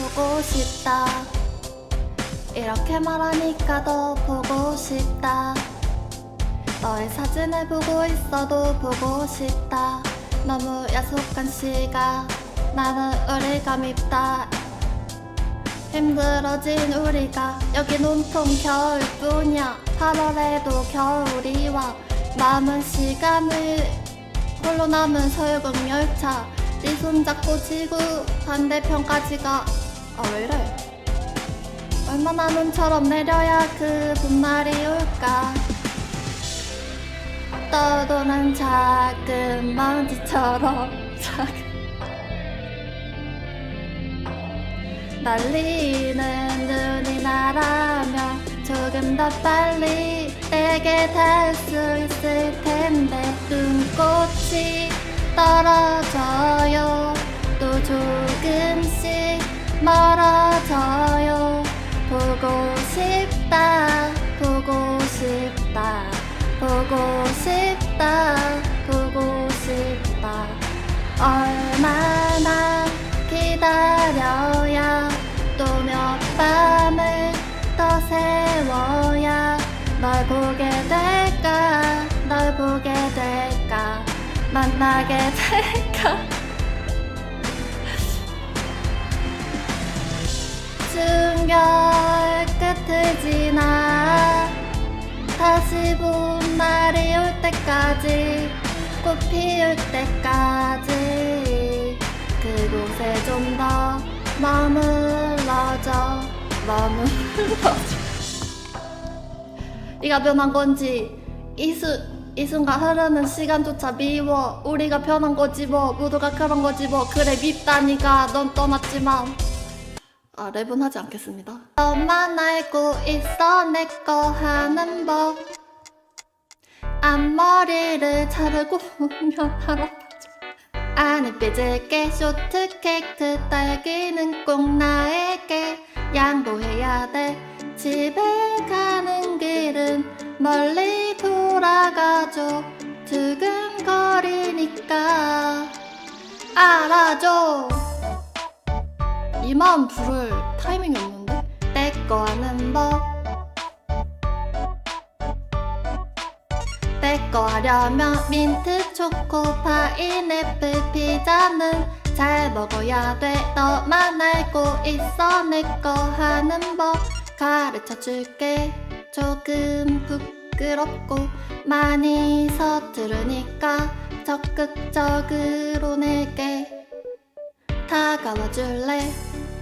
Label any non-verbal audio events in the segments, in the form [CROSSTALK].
보고 싶다. 이렇게 말하니까 더 보고 싶다. 너의 사진을 보고 있어도 보고 싶다. 너무 야속한 시간 나는 우리가 밉다. 힘들어진 우리가 여긴 온통 겨울뿐이야. 8월에도 겨울이 와 남은 시간을 홀로 남은 설국 열차. 네 손잡고 지구 반대편까지 가 아 왜 이래? 얼마나 눈처럼 내려야 그 봄날이 올까? 떠도는 작은 먼지처럼 [LAUGHS] 작은 날리는 눈이 나라면 조금 더 빨리 내게 닿을 수 있을 텐데 눈꽃이 떨어 싶다 보고 싶다. 얼마나 기다려야 또 몇 밤을 더 세워야 널 보게 될까? 널 보게 될까? 만나게 될까? [LAUGHS] 중결 끝을 지나 다시 봄 날이 올 때까지 꽃 피울 때까지 그곳에 좀 더 머물러줘 머물러줘. [LAUGHS] 네가 변한 건지 이수 이 순간 흐르는 시간조차 미워. 우리가 변한 거지 뭐 모두가 그런 거지 뭐. 그래 밉다니까. 넌 떠났지만. 아 랩은 하지 않겠습니다. 너만 알고 있어 내 거 하는 법 앞머리를 자르고 오면 할아버지. 안에 삐질게 쇼트 케이크 딸기는 꼭 나에게. 양보해야 돼. 집에 가는 길은 멀리 돌아가죠 두근거리니까 알아줘. 이 마음 부를 타이밍이 없는데? 내거 하는 법 내거 하려면 민트 초코 파인애플 피자는 잘 먹어야 돼. 너만 알고 있어. 내 거 하는 법 가르쳐 줄게. 조금 부끄럽고 많이 서투르니까 적극적으로 내게 다가와 줄래?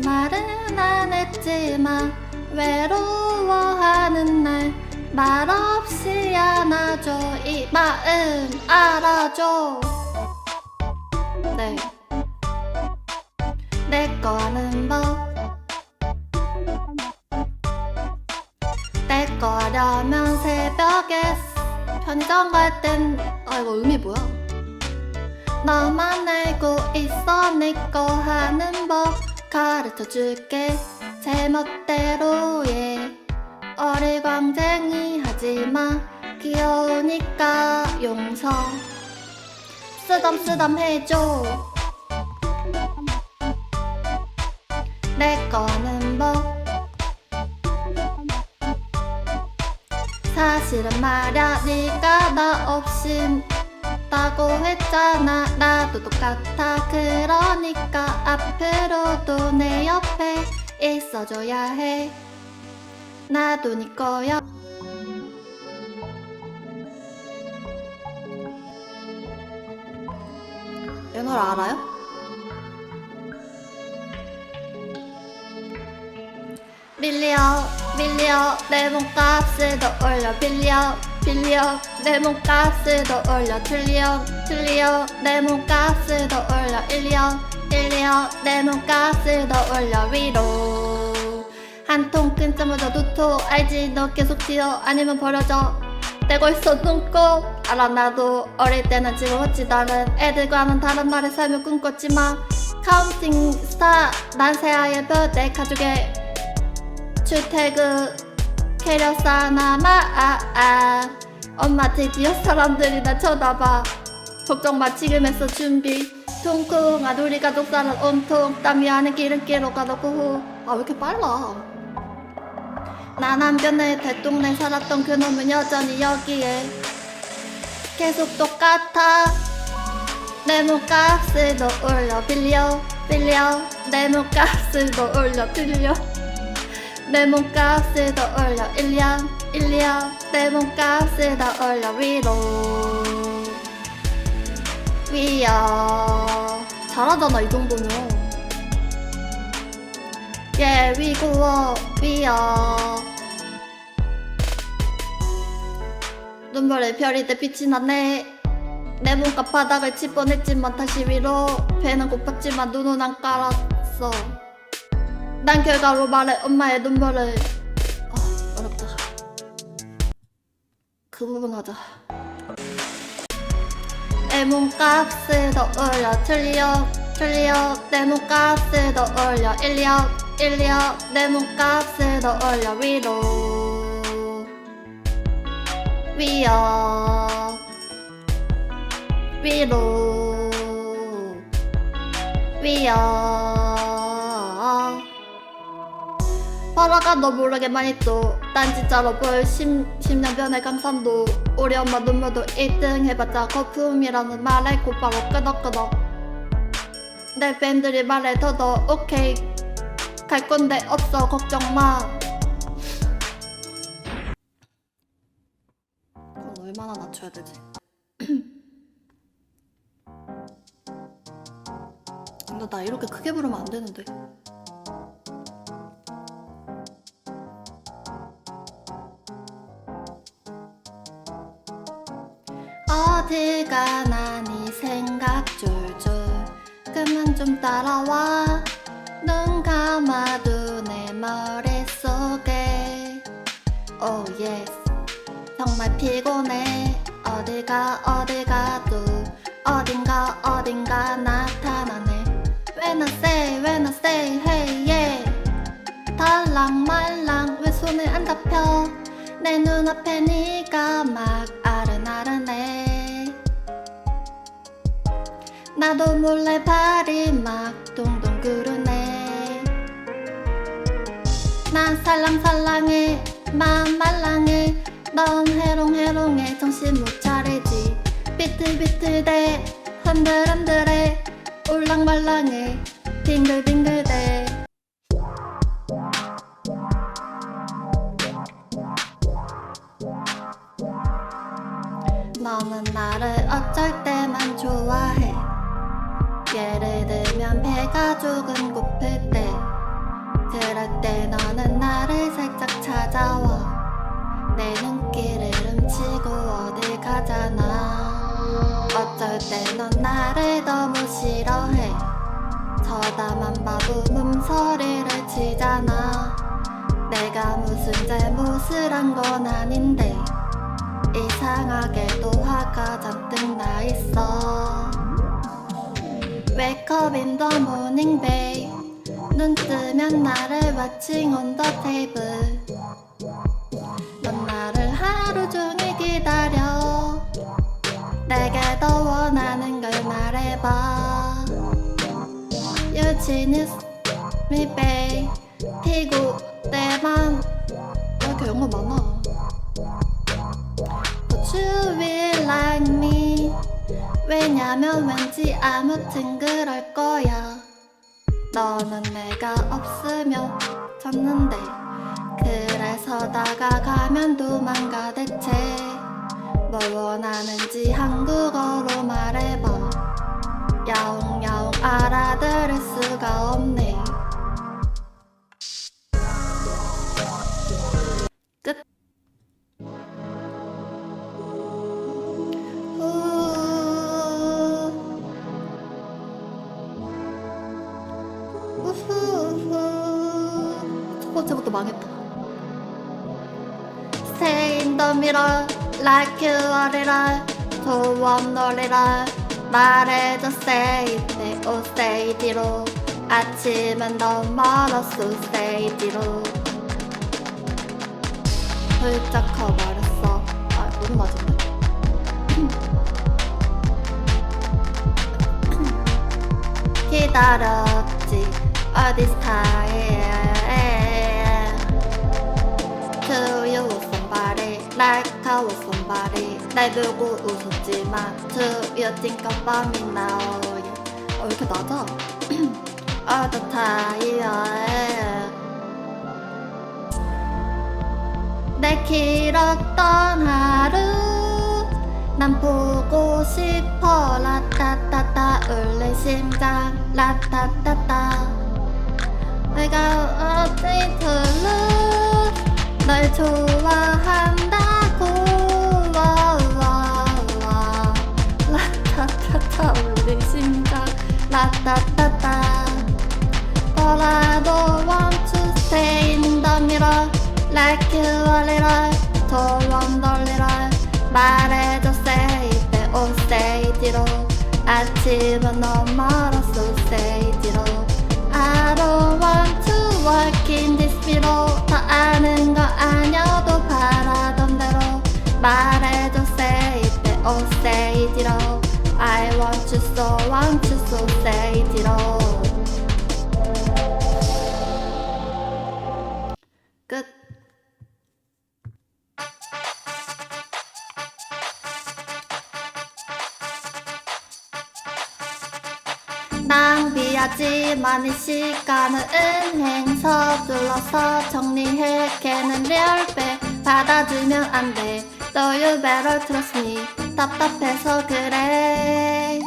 말은 안 했지만 외로워하는 날 말없이 안아줘 이 마음 알아줘. 네. 내거 하는 법 내거 하려면 새벽에 편의점 갈 땐 아 이거 의미 뭐야? 너만 알고 있어 내거 하는 법 가르쳐 줄게. 제멋대로 예 어리광쟁이 하지마. 귀여우니까 용서. 쓰담쓰담 해줘. 내거 하는 법 사실은 말야 네가 나 없인 다고 했잖아. 나도 똑같아. 그러니까 앞으로도 내 옆에 있어줘야 해 나도 네 거야 이 노래 알아요? 밀려 밀려 내 몸값을 더 올려 빌려 빌려 내 몸값을 더 올려 틀려 틀려 내 몸값을 더 올려 일려 일려 내 몸값을 더 올려 위로 한 통 끊자마자 두토 알지? 너 계속 튀어. 아니면 버려져. 떼고 있어 눈곱. 알아 나도 어릴 때는 지금같지 다른 애들과는 다른 나를 살며 꿈꿨지만 카운팅 스타 난 새하얀 별내 가족의 출퇴근 캐려 싸나마 아, 아. 엄마 드디어 사람들이 나 쳐다봐. 걱정 마 지금 했어 준비. 퉁퉁한 우리 가족 사는 온통 땀이 하는 기름기로 가놓고 후아 왜 이렇게 빨라 난 한편에 대동네 살았던 그놈은 여전히 여기에 계속 똑같아. 내 몸값을 더 올려 빌려 빌려. 내 몸값을 더 올려 빌려. 내 몸값을 더 올려 1년 1년 내 몸값을 더 올려 위로 위야 잘하잖아 이 정도면. 예 위고워 위야 눈물에 별이 돼 빛이 나네. 내 몸값 바닥을 칠 뻔했지만 다시 위로. 배는 고팠지만 눈은 안 깔았어. 난 결과로 말해 엄마의 눈물을. 아 어렵다. 그 부분 하자. 내 몸값을 더 올려 틀려 틀려. 내 몸값을 더 올려 1려 1려. 내 몸값을 더 올려 위로 위여. 위로. 위여. 바라가 너 모르게만 있도 난 진짜로 볼 10, 10년 변의 강산도 우리 엄마 눈물도 1등 해봤자 거품이라는 말에 곧바로 끄덕끄덕. 내 팬들이 말해 더더 오케이. 갈 건데 없어. 걱정 마 얼마나 낮춰야 되지? [CLEARS THROAT] 근데 나 이렇게 크게 부르면 안 되는데. 어딜 가나 네 생각 줄줄 그만 좀 따라와. 눈 감아도 내 머릿속에. Oh yes 정말 피곤해. 어딜 가 어딜 가도 어딘가 어딘가 나타나네. When I say when I say hey yeah. 달랑 말랑 왜 손을 안 잡혀? 내 눈앞에 네가 막 아른아른해. 나도 몰래 발이 막 동동 구르네. 난 살랑살랑해 마음 말랑해 넌 해롱해롱해 정신 못 차리지. 비틀비틀대 흔들흔들해. 올랑말랑해. 빙글빙글대. 너는 나를 어쩔 때만 좋아해. 예를 들면 배가 조금 고플 때. 그럴 때 너는 나를 살짝 찾아와. 내눈 길을 훔치고 어딜 가잖아. 어쩔 때 넌 나를 너무 싫어해. 저다만 바보 몸서리를 치잖아. 내가 무슨 잘못을 한 건 아닌데 이상하게도 화가 잔뜩 나 있어. Wake up in the morning babe. 눈 뜨면 나를 watching on the table 내게 더 원하는 걸 말해봐. You genius me babe 피고 왜 이렇게 영어 많아. But you will like me. 왜냐면 왠지 아무튼 그럴 거야. 너는 내가 없으면 졌는데. 그래서 다가가면 도망가 대체 뭘 원하는지 한국어로 말해봐 야옹야옹 알아들을 수가 없네 끝 후. 우후후. 첫 번째부터 망했다. Stay in the mirror like you are it all. 소원 놀이라 말해줘 it 오 뒤로. 아침은 너무 멀었어 뒤로. 훌쩍 커버렸어. 아 너무 맞았네 [CLEARS THROAT] 기다렸지. All this time Was somebody 날 보고 웃었지만 about me now 어, 왜 이렇게 낮아? The time 내 길었던 하루 난 보고 싶어 라따따따 울린 심장 라따따따 내가 어디 들러 널 좋아한 But I don't want to stay in the mirror Like you a little 더원 돌리라 말해줘 say it 오 say it로 아침은 너무 멀었어 say it로 I don't want to walk in this mirror 다 아는 거 아니어도 바라던 대로 말해줘 say it 오 say it로 I want you so want you so say it로 낭비하지 많은 시간을 은행 서둘러서 정리해. 걔는 리얼배 받아주면 안돼. better trust me 답답해서 그래.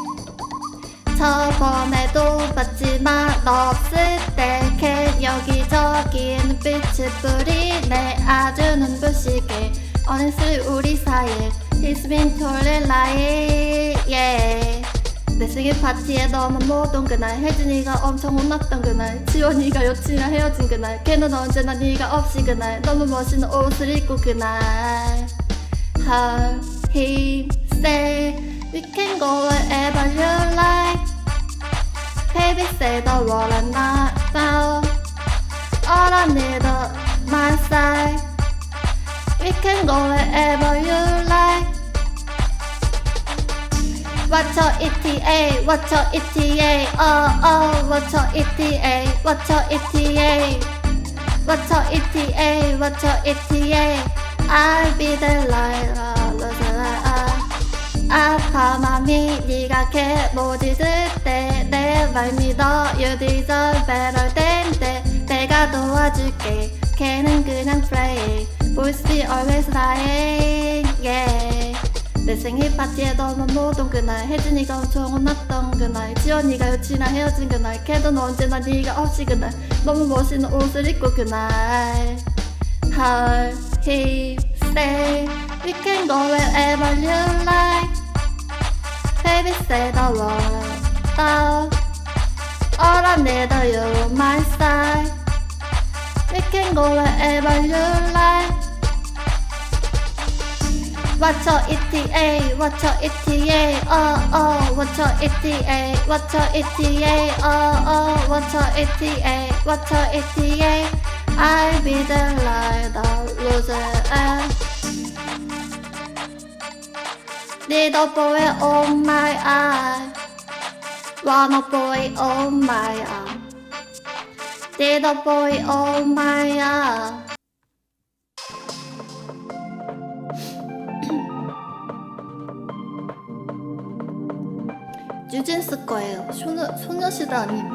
저번에도 봤지만 너 없을 때걔 여기저기 눈빛을 뿌리네. 아주 눈부시게 Honestly 우리 사이에 It's been totally lying yeah. 내 생일 파티에 너만 못온 그날 혜진이가 엄청 혼났던 그날 지원이가 여친이랑 헤어진 그날 걔는 언제나 네가 없이 그날 너무 멋있는 옷을 입고 그날 Her, he, say We can go wherever you like Baby say the word and not found All I need is my side We can go wherever you like What's your ETA? What's your ETA? Oh oh, what's your ETA? What's your ETA? What's your ETA? What's your ETA? I'll be the light. 아파 맘이 네가 걔못 잊을 때내 말 믿어 You deserve better than that 내가 도와줄게 걔는 그냥 play Boys be always lying yeah 내 생일 파티에 못온 그날 혜진이가 엄청 혼났던 그날 지원이가 여친이랑 헤어진 그날 걔도 언제나 네가 없이 그날 너무 멋있는 옷을 입고 그날 Her, he, say We can go wherever you like Baby say the word out All I need is you my side We can go wherever you like water ETA, a ETA, oh oh, a uh, uh, ETA, a, ETA, oh oh, a, uh, ETA, a ETA. I be the light of loser. Little boy on my eye, want a boy on my arm. Little boy on my arm. 뉴진스 거예요. 소녀, 소녀시대 아님.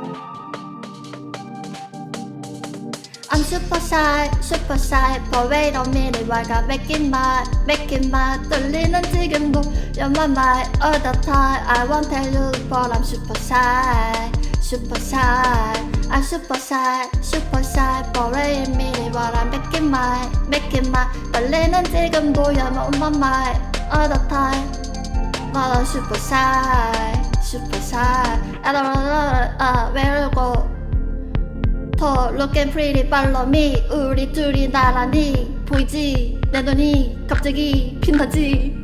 I'm super shy, super shy, but wait a minute, I got making my, making my 떨리는 지금도 You're my mind all the time I won't tell you, but I'm super shy, super shy I'm super shy, super shy, but wait a minute, but I'm making my, making my 떨리는 지금도 You're my mind all the time But I'm super shy, super shy I don't know, uh, where to go 더 look and pretty follow me 우리 둘이 나란히 보이지 내 눈이 갑자기 빛나지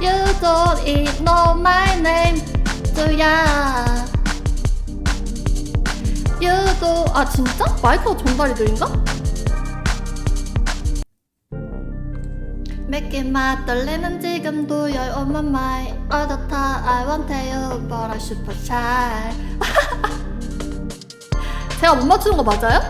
You don't know my name 두야 You do 아 진짜? 마이크가 전달이 느린가? 느낌만 떨리는 지금도 You're on my mind All the time I want you But I super shy 제가 못 맞추는 거 맞아요?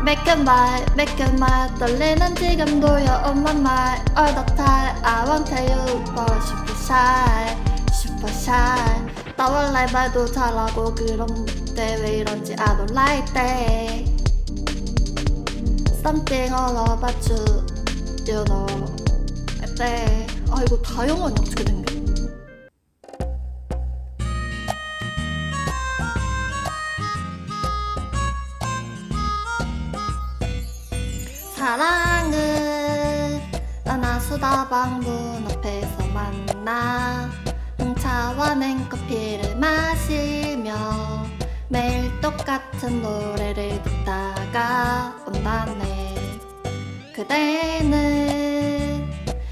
Make it my, make it my 떨리는 지금도 You're on my mind All the time I want you But I super shy Super shy 나 원래 말도 잘하고 그런데 왜 이런지 I don't like that Something all about you You know 네. 아 이거 다 영어는 어떻게 된 게? 사랑은 은하수다방 문 앞에서 만나 홍차와 냉커피를 마시며 매일 똑같은 노래를 듣다가 온다네 그대는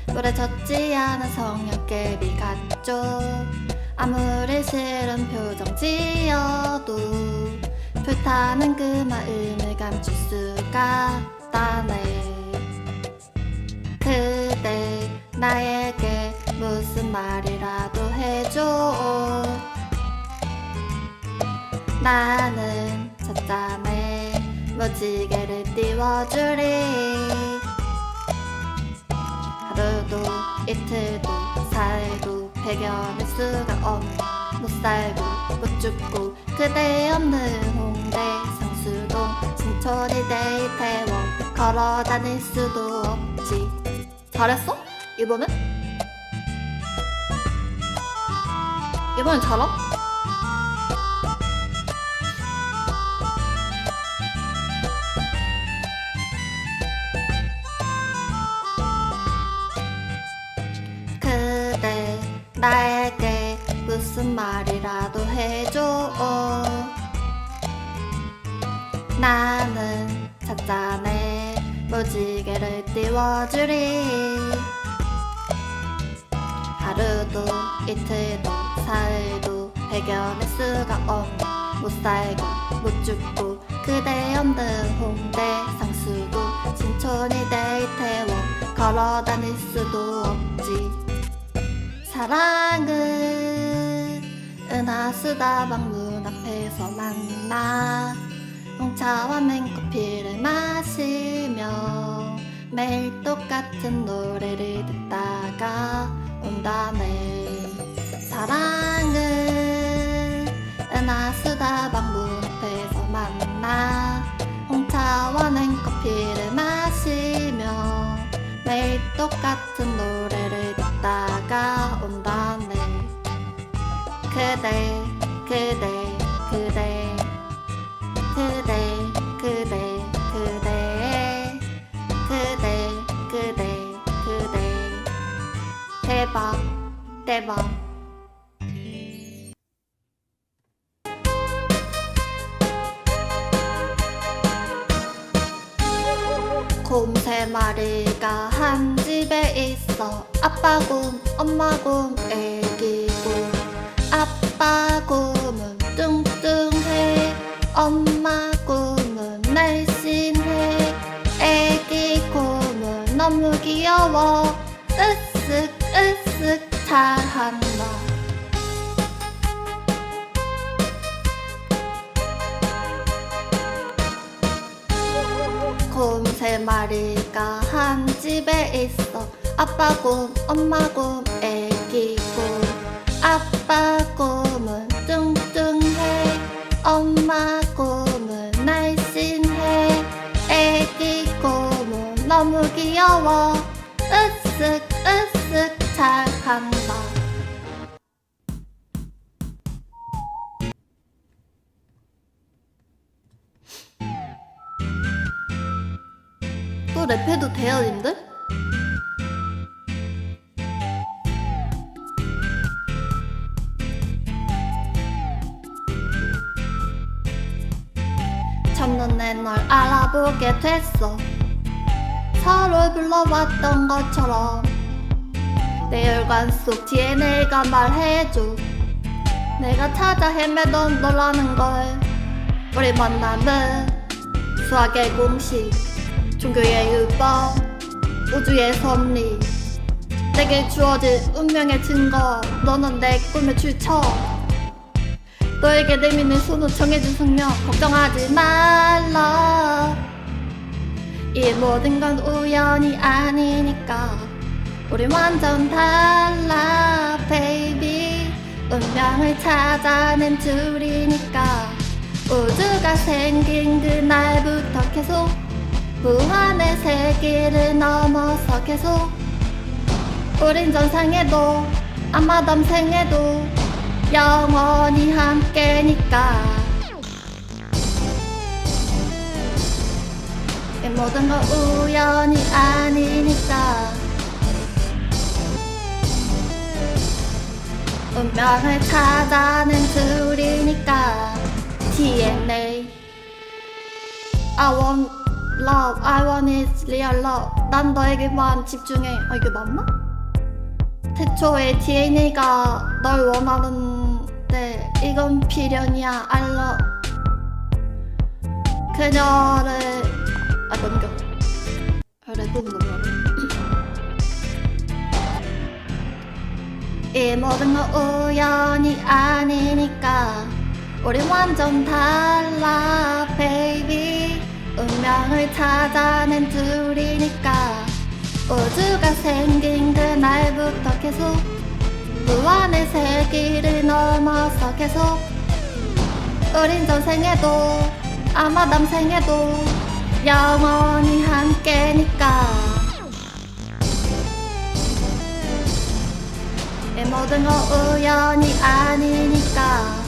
노래 젖지 않은 성형개비 같죠. 아무리 싫은 표정 지어도 불타는 그 마음을 감출 수가 없다네. 그대 나에게 무슨 말이라도 해줘. 나는 찻잔에 무지개를 띄워주리 하루도 이틀도 살도 배겨낼 수가 없네 못 살고 못 죽고 그대 없는 홍대 상수동 신촌이 데이태원 걸어 다닐 수도 없지 잘했어? 이번엔? 이번엔 잘함? 나는 찻잔에 무지개를 띄워주리. 하루도 이틀도 사흘도 배겨낼 수가 없네. 못 살고 못 죽고 그대 없는 홍대 상수도 신촌이 데이태원 걸어 다닐 수도 없지. 사랑은 은하수다방 문 앞에서 만나 홍차와 냉커피를 마시며 매일 똑같은 노래를 듣다가 온다네 사랑은 은하수다방 문 앞에서 만나 홍차와 냉커피를 마시며 매일 똑같은 노래를 듣다가 온다네 그대 그대 대박. 대박. 곰 세 마리가 한 집에 있어. 아빠 곰, 엄마 곰, 애기 곰. 아빠 곰은 뚱뚱해. 엄마 곰은 날씬해. 애기 곰은 너무 귀여워 세 마리가 한 집에 있어. 아빠 곰, 엄마 곰, 애기 곰. 아빠 곰은 뚱뚱해. 엄마 곰은 날씬해. 애기 곰은 너무 귀여워. 으쓱 으쓱 잘한다 또 랩해도 돼요 님들? 첫눈에 널 알아보게 됐어. 서로 불러왔던 것처럼. 내 혈관 속 DNA가 말해줘. 내가 찾아 헤매던 너라는 걸. 우리 만남은 수학의 공식 종교의 율법 우주의 섭리. 내게 주어진 운명의 증거 너는 내 꿈의 출처. 너에게 내미는 손은 정해진 숙명 걱정하지 말라. 이 모든 건 우연이 아니니까. 우리 완전 달라 baby. 운명을 찾아낸 줄이니까. 우주가 생긴 그날부터 계속 무한의 세계를 넘어서 계속 우린 전생에도 아마 담생에도 영원히 함께니까. 이 모든 건 우연이 아니니까. 운명을 찾아낸 줄이니까. DNA I want love, I want real love. 난 너에게만 집중해. 아 이게 맞나? 태초에 DNA가 널 원하는데 이건 필연이야. I love. 그녀를 아 넘겨. 아, 랩부분 넘겨 [CLEARS THROAT] 이 모든 건 우연이 아니니까 우리 완전 달라 baby 운명을 찾아낸 둘이니까 우주가 생긴 그날부터 계속 무한의 세기를 넘어서 계속 우린 전생에도 아마 남생에도 영원히 함께니까 이 모든 건 우연이 아니니까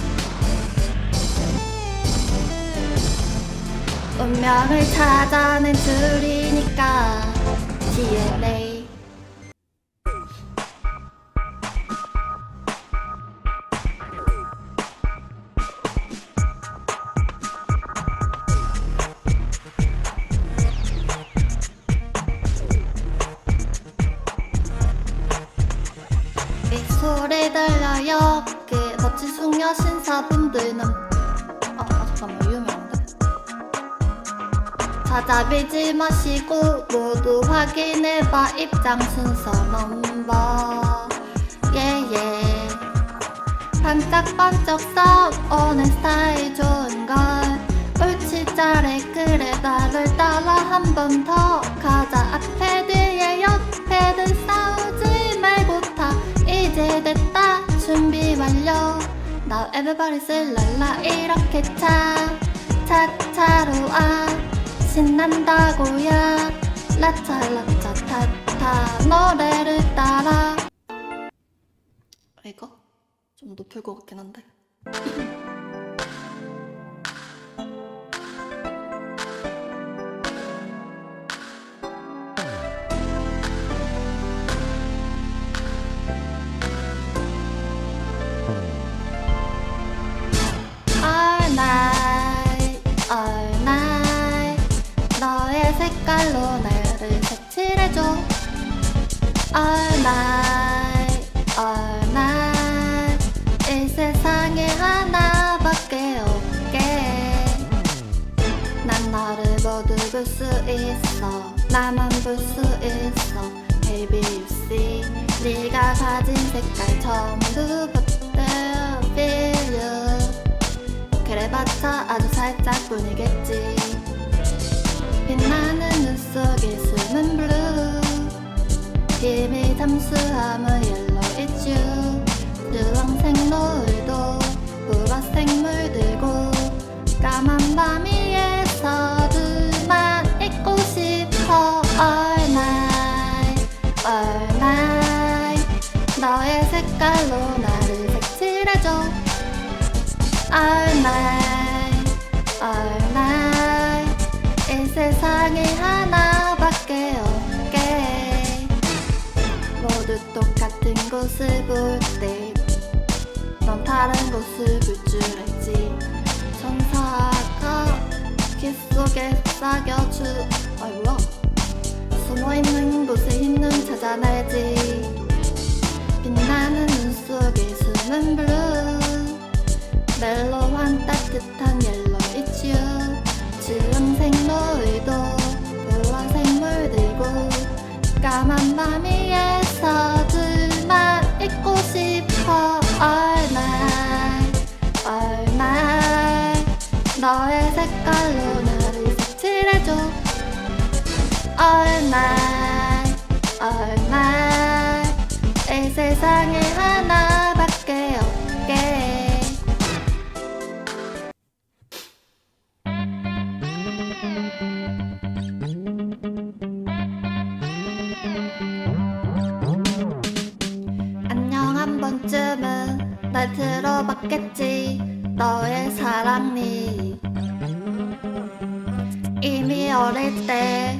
운명을 찾아낸 줄이니까. DNA 마시고 모두 확인해봐. 입장 순서 넘버. 예예. 반짝반짝 싸우는 스타일 좋은걸. 옳지 잘해. 그래 나를 따라 한 번 더 가자. 앞에 뒤에 옆에들 싸우지 말고 타. 이제 됐다. 준비 완료. Now everybody say 랄라 이렇게 차 차차로 와 신난다고야 라차라차 타타 노래를 따라. 이거? 좀 높을 것 같긴 한데 [LAUGHS] All night 이 세상에 하나밖에 없게. 난 너를 모두 볼 수 있어. 나만 볼 수 있어. Baby you see. 네가 가진 색깔 전부 받아 feel you. 그래봤자 아주 살짝 뿐이겠지. 빛나는 눈 속에 숨은 블 잠수함은 yellow it's you 주황색 노을도 보라색 물들고 까만 밤 위에서 둘만 있고 싶어. All night 너의 색깔로 나를 색칠해줘. All night, all night. 이 세상에 하나밖에 모두 똑같은 곳을 볼 때 넌 다른 곳을 볼 줄 알지. 천사가 기 속에 싸겨주 아 뭐야 숨어있는 곳에 힘은 찾아내지. 빛나는 눈 속에 숨은 블루 멜로한 따뜻한 옐로 it's you 주황색 노을도 보라색 물들고 까만 밤 위에 서 둘만 있고 싶어 All night 너의 색깔로 나를 색칠해줘 All night 이 세상에 하나밖에 없게 날 들어봤겠지 너의 사랑니 이미 어릴 때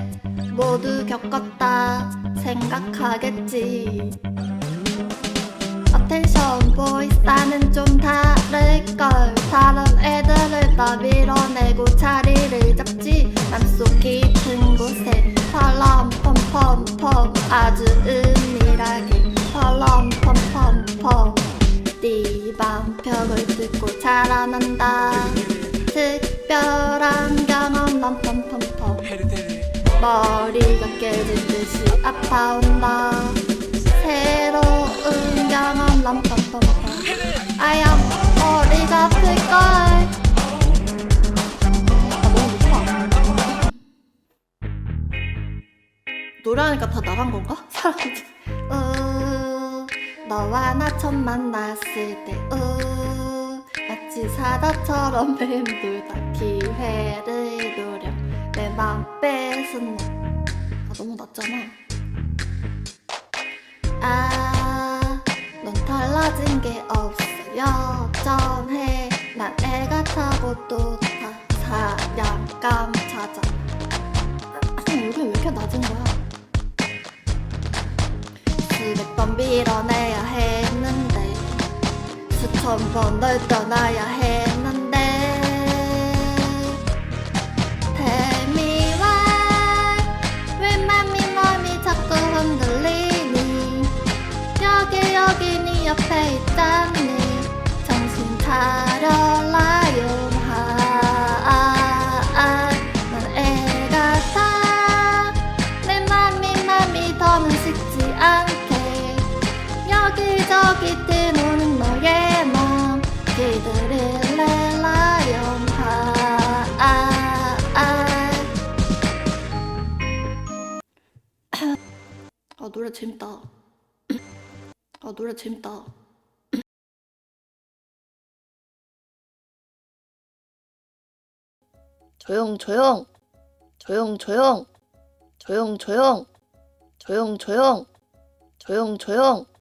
모두 겪었다 생각하겠지. 어텐션 보이스는 좀 다를걸. 다른 애들을 다 밀어내고 자리를 잡지. 맘속 깊은 곳에 펄럼 펌펌펌 아주 은밀하게 펄럼 펌펌펌 띠방 벽을 뚫고 자라난다. 특별한 경험 럼펌펌펌 머리가 깨질 듯이 아파온다. 새로운 경험 럼펌펌펌 아야 머리가 아플걸 아 노래하니까 다 나간 건가? [LAUGHS] 사람들. 우 너와 나 처음 만났을 때 우 사자처럼 맴돌다 기회를 노려 내 맘 뺏은 너 아, 너무 낮잖아. 아, 넌 달라진 게 없어 여전해. 난 애가 타고 또 타 사냥감 찾아. 여기 왜 이렇게 낮은 거야? 수백 번 밀어내야 했는데 선번 널 떠나야 해. 난 노래 재밌다. 아, 노래 재밌다. 조용, 조용. 조용, 조용. 조용, 조용. 조용, 조용. 조용, 조용.